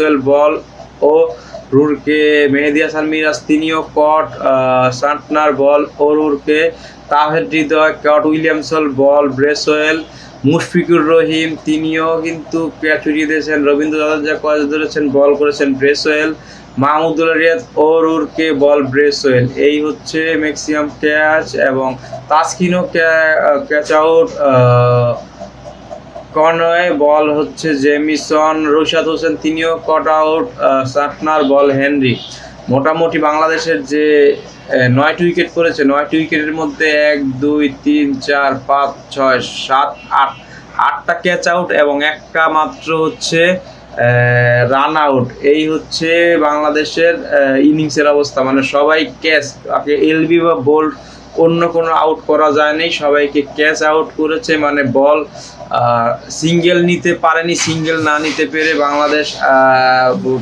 Bracewell ball O'Rourke, Mehidy Hasan Miraz তিনিও caught Santner ball O'Rourke, Taher Hridoy, caught Williamson ball, Bracewell, Mushfiqur Rahim, তিনিও কিন্তু catch উড়িয়ে দিয়েছেন। রবীন্দ্র জাদেজা কয়েক ধরেছেন, বল করেছেন Bracewell. Mahmudul Riyad O'Rourke ball Bracewell. এই হচ্ছে ম্যাক্সিমাম ক্যাচ এবং তাসকিনও ক্যাচ আউট কর্নওয়ে বল হচ্ছে জেমিসন, রশাদ হোসেন, তিনিও কট আউট সাটনার বল হেনরি। মোটামুটি বাংলাদেশের যে নয়টি উইকেট পড়েছে নয়টি উইকেটের মধ্যে এক, দুই, তিন, চার, পাঁচ, ছয়, সাত, আট। আটটা ক্যাচ আউট এবং একটা মাত্র হচ্ছে রান আউট এই হচ্ছে বাংলাদেশের ইনিংসের অবস্থা। মানে সবাই ক্যাচ এলবি বা বোল্ড অন্য কোনো আউট করা যায়নি সবাইকে ক্যাচ আউট করেছে। মানে বল সিঙ্গেল নিতে পারেনি, সিঙ্গেল না নিতে পেরে বাংলাদেশ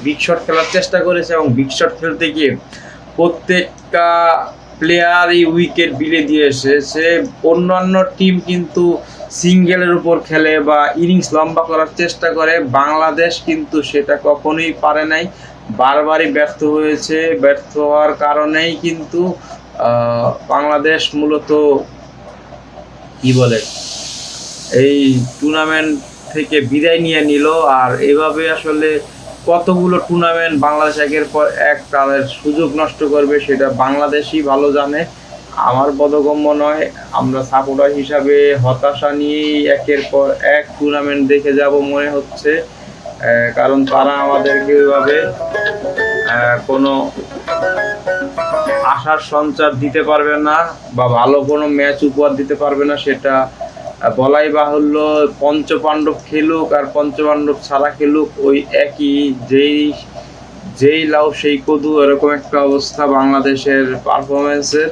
বিগ শট খেলার চেষ্টা করেছে এবং বিগ শট খেলতে গিয়ে প্রত্যেকটা প্লেয়ারই উইকেট বিলে দিয়ে এসেছে অন্যান্য টিম কিন্তু সিঙ্গেলের উপর খেলে বা ইনিংস লম্বা করার চেষ্টা করে। বাংলাদেশ কিন্তু সেটা কখনোই পারে নাই। বারবারই ব্যর্থ হয়েছে। ব্যর্থ হওয়ার কারণেই কিন্তু বাংলাদেশ মূলত, কি বলে এই টুর্নামেন্ট থেকে বিদায় নিয়ে নিল। আর এভাবে আসলে কতগুলো টুর্নামেন্ট বাংলাদেশ একের পর এক তাদের সুযোগ নষ্ট করবে সেটা বাংলাদেশই ভালো জানে। আমার বোধগম্য নয়, আমরা সাপোর্টার হিসাবে হতাশা নিয়েই একের পর এক টুর্নামেন্ট দেখে যাব মনে হচ্ছে। কারণ তারা আমাদেরকে ওইভাবে কোনো আশার সঞ্চার দিতে পারবে না বা ভালো কোনো ম্যাচ উপহার দিতে পারবে না সেটা বলাই বাহুল্য পঞ্চপাণ্ডব খেলুক আর পঞ্চপাণ্ডব ছাড়া খেলুক, ওই একই যেই যেই লাউ সেই কদু, এরকম একটা অবস্থা বাংলাদেশের পারফরমেন্সের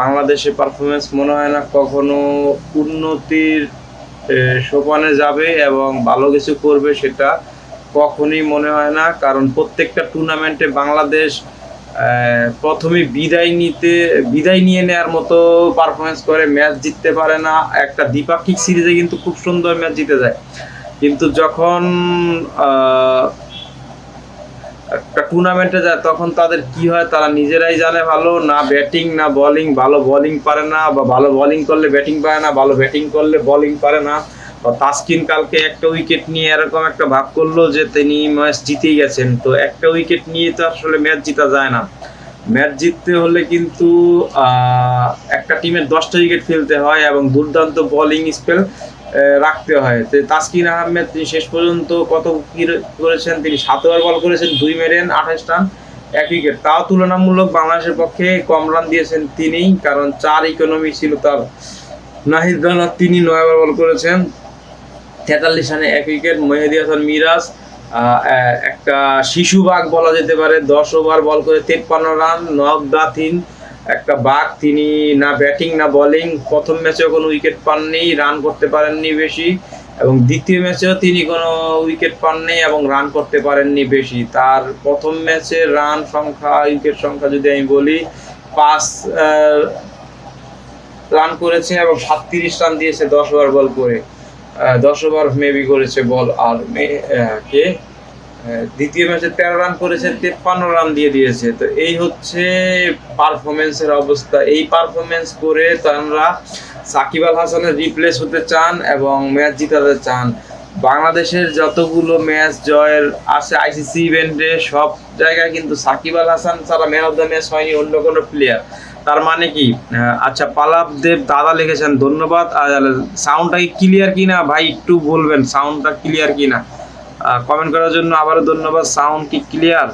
বাংলাদেশের পারফরমেন্স মনে হয় না কখনো উন্নতির সোপানে যাবে এবং ভালো কিছু করবে সেটা কখনই মনে হয় না। কারণ প্রত্যেকটা টুর্নামেন্টে বাংলাদেশ প্রথমে বিদায় নিতে, বিদায় নিয়ে নেওয়ার মতো পারফরমেন্স করে ম্যাচ জিততে পারে না। একটা দ্বিপাক্ষিক সিরিজে কিন্তু খুব সুন্দর ম্যাচ জিতে যায়। কিন্তু যখন একটা টুর্নামেন্টে যায়, তখন তাদের কি হয়? তারা নিজেরাই জানে ভালো, না ব্যাটিং না বোলিং ভালো বোলিং পারে না, বা ভালো বোলিং করলে ব্যাটিং পারে না, ভালো ব্যাটিং করলে বোলিং পারে না। তাসকিন কালকে একটা উইকেট নিয়ে এরকম একটা ভাব করল যে তিনি ম্যাচ জিতেই গেছেন। তো একটা উইকেট নিয়ে তো আসলে ম্যাচ জিতা যায় না। ম্যাচ জিততে হলে কিন্তু একটা টিমের দশটা উইকেট ফেলতে হয় এবং দুর্দান্ত বোলিং স্পেল রাখতে হয়। তো তাসকিন আহমেদ তিনি শেষ পর্যন্ত কত করেছেন? তিনি সাত ওভার বল করেছেন, দুই মেরেন, আঠাশ রান, এক উইকেট তাও তুলনামূলক বাংলাদেশের পক্ষে কম রান দিয়েছেন তিনি কারণ চার ইকোনমি ছিল তার। নাহিদ রানা তিনি নয় ওভার বল করেছেন। তেতাল্লিশ রানে এক উইকেট মেহেদি হাসান মিরাজ একটা শিশু বাঘ বলা যেতে পারে, দশ ওভার বল করে তেপ্পান্ন রান, নক দা তিন একটা বাঘ, তিনি না ব্যাটিং না বোলিং প্রথম ম্যাচেও কোনো উইকেট পাননি রান করতে পারেননি বেশি, এবং দ্বিতীয় ম্যাচেও তিনি কোনো উইকেট পাননি এবং রান করতে পারেননি বেশি। তার প্রথম ম্যাচে রান সংখ্যা উইকেট সংখ্যা যদি আমি বলি, পাঁচ রান করেছে এবং সাতত্রিশ রান দিয়েছে দশ ওভার বল করে। দশ ওভার মেবি করেছে বল আর কে? দ্বিতীয় ম্যাচে তেরো রান করেছে, তেপ্পান্ন রান দিয়ে দিয়েছে। তো এই হচ্ছে পারফরমেন্সের অবস্থা। এই পারফরমেন্স করে তারা সাকিব আল হাসানের রিপ্লেস হতে চান এবং ম্যাচ জিতাতে চান। বাংলাদেশের যতগুলো ম্যাচ জয়ের আছে আইসিসি ইভেন্টে সব জায়গায় কিন্তু সাকিব আল হাসান ছাড়া ম্যান অফ দ্য ম্যাচ হয়নি, অন্য কোনো প্লেয়ার তার মানে কি? আচ্ছা পালাব দেব দাদা লিখেছেন, ধন্যবাদ। সাউন্ডটা কি ক্লিয়ার কি না ভাই, একটু বলবেন সাউন্ডটা ক্লিয়ার কিনা? কমেন্ট করার জন্য আবারও ধন্যবাদ সাউন্ড কি ক্লিয়ার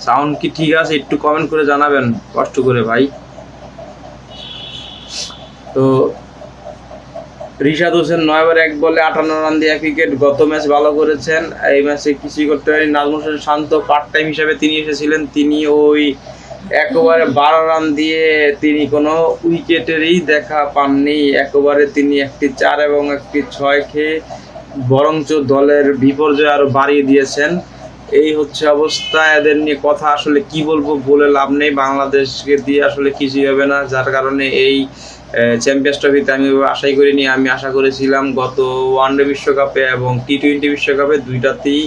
সাউন্ড কি ঠিক আছে একটু কমেন্ট করে জানাবেন, কষ্ট করে ভাই। তো, রিশাদ হোসেন নয় ওভার এক বলে আটান্ন রান দিয়ে এক উইকেট গত ম্যাচ ভালো করেছেন। এই ম্যাচে কিছুই করতে পারেনি। নাজমুল হোসেন শান্ত পার্ট টাইম হিসাবে তিনি এসেছিলেন। তিনি ওই একেবারে বারো রান দিয়ে তিনি কোনো উইকেটেরই দেখা পাননি। একেবারে তিনি একটি চার এবং একটি ছয় খেয়ে বরঞ্চ দলের বিপর্যয় আরও বাড়িয়ে দিয়েছেন। এই হচ্ছে অবস্থা। এদের নিয়ে কথা আসলে কি বলব বলে লাভ নেই। বাংলাদেশকে দিয়ে আসলে কিছুই হবে না। যার কারণে এই চ্যাম্পিয়ন্স ট্রফিতে আমি আশাই করিনি। আমি আশা করেছিলাম গত ওয়ানডে বিশ্বকাপে এবং টি টোয়েন্টি বিশ্বকাপে দুইটাতেই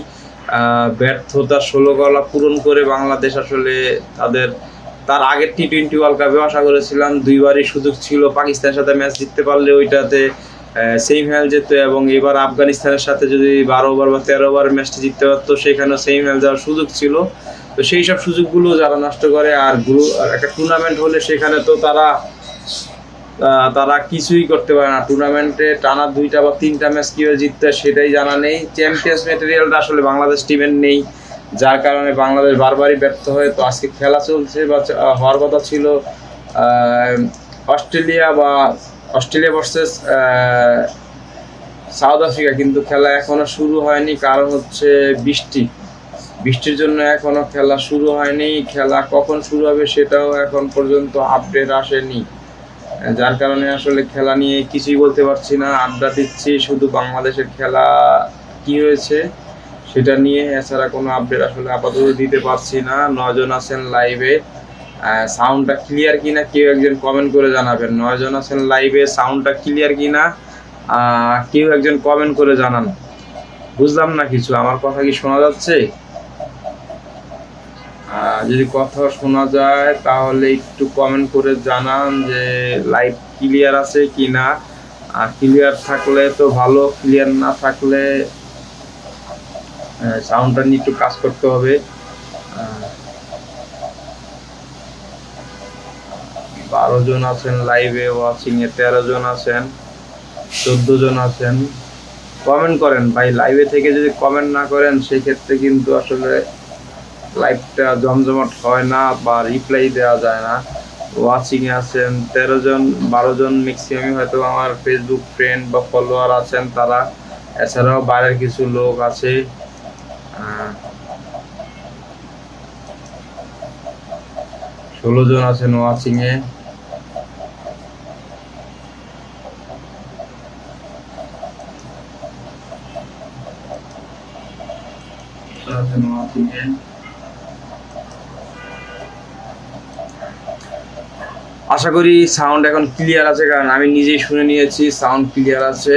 আহ, ব্যর্থতার ষোলো গলা পূরণ করে বাংলাদেশ আসলে তাদের তার আগের টি টোয়েন্টি ওয়ার্ল্ড কাপে আশা করেছিলাম। দুইবারই সুযোগ ছিল পাকিস্তানের সাথে ম্যাচ জিততে পারলে ওইটাতে সেমিফাইনাল যেত এবং এবার আফগানিস্তানের সাথে যদি বারো ওভার বা তেরো ওভার ম্যাচটি জিততে পারতো, সেখানেও সেমিফাইনাল যাওয়ার সুযোগ ছিল। তো সেই সব সুযোগগুলো যারা নষ্ট করে আর গ্রুপ একটা টুর্নামেন্ট হলে সেখানে তো তারা তারা কিছুই করতে পারে না। টুর্নামেন্টে টানা দুইটা বা তিনটা ম্যাচ কীভাবে জিততে সেটাই জানা নেই। চ্যাম্পিয়ন্স ম্যাটেরিয়ালটা আসলে বাংলাদেশ টিমের নেই। যার কারণে বাংলাদেশ বারবারই ব্যর্থ হয় তো আজকে খেলা চলছে বা হওয়ার কথা ছিল অস্ট্রেলিয়া বা অস্ট্রেলিয়া ভার্সেস সাউথ আফ্রিকা কিন্তু খেলা এখনও শুরু হয়নি। কারণ হচ্ছে বৃষ্টি। বৃষ্টির জন্য এখনও খেলা শুরু হয়নি। খেলা কখন শুরু হবে সেটাও এখন পর্যন্ত আপডেট আসেনি। যার কারণে আসলে খেলা নিয়ে কিছুই বলতে পারছি না। আড্ডা দিচ্ছি, শুধু বাংলাদেশের খেলা কি হয়েছে সেটা নিয়ে। এছাড়া কোনো আপডেট আসলে আপাতত দিতে পারছি না। নজন আছেন লাইভে সাউন্ডটা ক্লিয়ার কিনা কেউ একজন কমেন্ট করে জানাবেন। নয়জন আছেন লাইভে সাউন্ডটা ক্লিয়ার কিনা? কেউ একজন কমেন্ট করে জানান। বুঝলাম না কিছু, আমার কথা কি শোনা যাচ্ছে? যদি কথা শোনা যায়, তাহলে একটু কমেন্ট করে জানান যে লাইভ ক্লিয়ার আছে কি না আর ক্লিয়ার থাকলে তো ভালো ক্লিয়ার না থাকলে সাউন্ডটা নিয়ে একটু কাজ করতে হবে। বারো জন আছেন লাইভে ওয়াচিং এ, তেরো জন আছেন, চোদ্দ জন আছেন। কমেন্ট করেন ভাই লাইভে থেকে যদি কমেন্ট না করেন, সেক্ষেত্রে কিন্তু আসলে লাইভটা জমজমাট হয় না বা রিপ্লাই দেওয়া যায় না। ওয়াচিং এ আছেন তেরো জন, বারো জন ম্যাক্সিমামই হয়তো আমার ফেসবুক ফ্রেন্ড বা ফলোয়ার আছেন তারা। এছাড়াও বাইরের কিছু লোক আছে। ষোলো জন আছেন ওয়াচিং আছেন ওয়াচিং এ আশা করি সাউন্ড এখন ক্লিয়ার আছে, কারণ আমি নিজেই শুনে নিয়েছি সাউন্ড ক্লিয়ার আছে।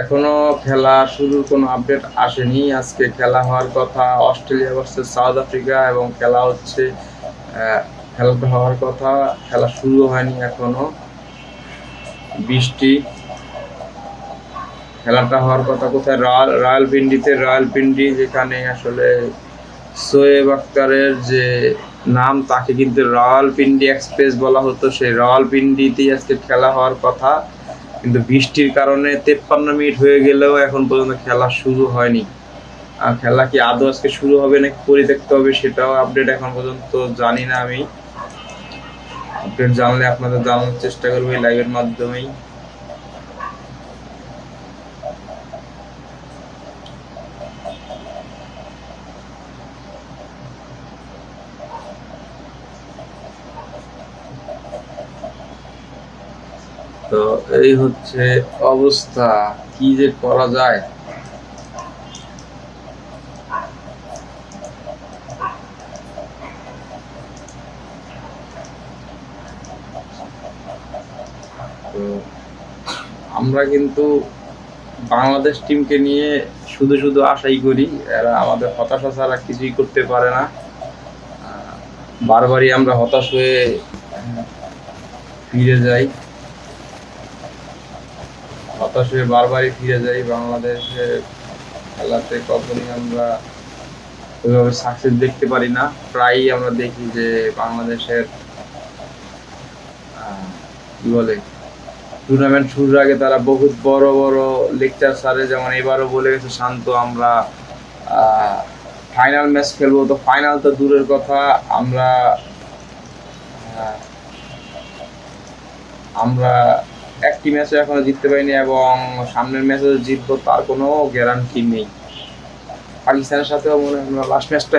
এখনও খেলা শুরুর কোনো আপডেট আসেনি। আজকে খেলা হওয়ার কথা, অস্ট্রেলিয়া ভার্সেস সাউথ আফ্রিকা এবং খেলা হচ্ছে খেলাটা হওয়ার কথা, খেলা শুরু হয়নি এখনও। বৃষ্টি। খেলাটা হওয়ার কথা কোথায়? রয়্যাল রয়্যাল পিন্ডিতে, রয়্যাল পিন্ডি যেখানে আসলে সোয়েব আক্তারের যে নাম, তাকে কিন্তু রয়্যাল পিন্ডি এক্সপ্রেস বলা হতো। সেই রয়্যাল পিন্ডিতেই আজকে খেলা হওয়ার কথা। কিন্তু বৃষ্টির কারণে তেপ্পান্ন মিনিট হয়ে গেলেও এখন পর্যন্ত খেলা শুরু হয়নি। আর খেলা কি আদৌ আজকে শুরু হবে নাকি পরে দেখতে হবে সেটাও আপডেট এখন পর্যন্ত জানি না আমি। আপডেট জানলে আপনাদের জানানোর চেষ্টা করব এই লাইভের মাধ্যমেই। তো এই হচ্ছে অবস্থা, কি যে করা যায়। তো আমরা কিন্তু বাংলাদেশ টিমকে নিয়ে শুধু শুধু আশাই করি। এরা আমাদের হতাশা ছাড়া কিছুই করতে পারে না। বারবারই আমরা হতাশ হয়ে ফিরে যাই। হতাশ হয়ে বারবারই ফিরে যাই বাংলাদেশে। খেলাতে কখনই আমরা ওইভাবে সাকসেস দেখতে পারি না। প্রায়ই আমরা দেখি যে বাংলাদেশের কি বলে টুর্নামেন্ট শুরুর আগে তারা বহুত বড় বড় লেকচার সারে যেমন এবারও বলে গেছে শান্ত, আমরা ফাইনাল ম্যাচ খেলব। তো ফাইনাল তো দূরের কথা। আমরা আমরা একটি ম্যাচও এখনও জিততে পারিনি এবং সামনের ম্যাচে জিতবো তার কোনো গ্যারান্টি নেই। পাকিস্তানের সাথেও মনে হয় লাস্ট ম্যাচটা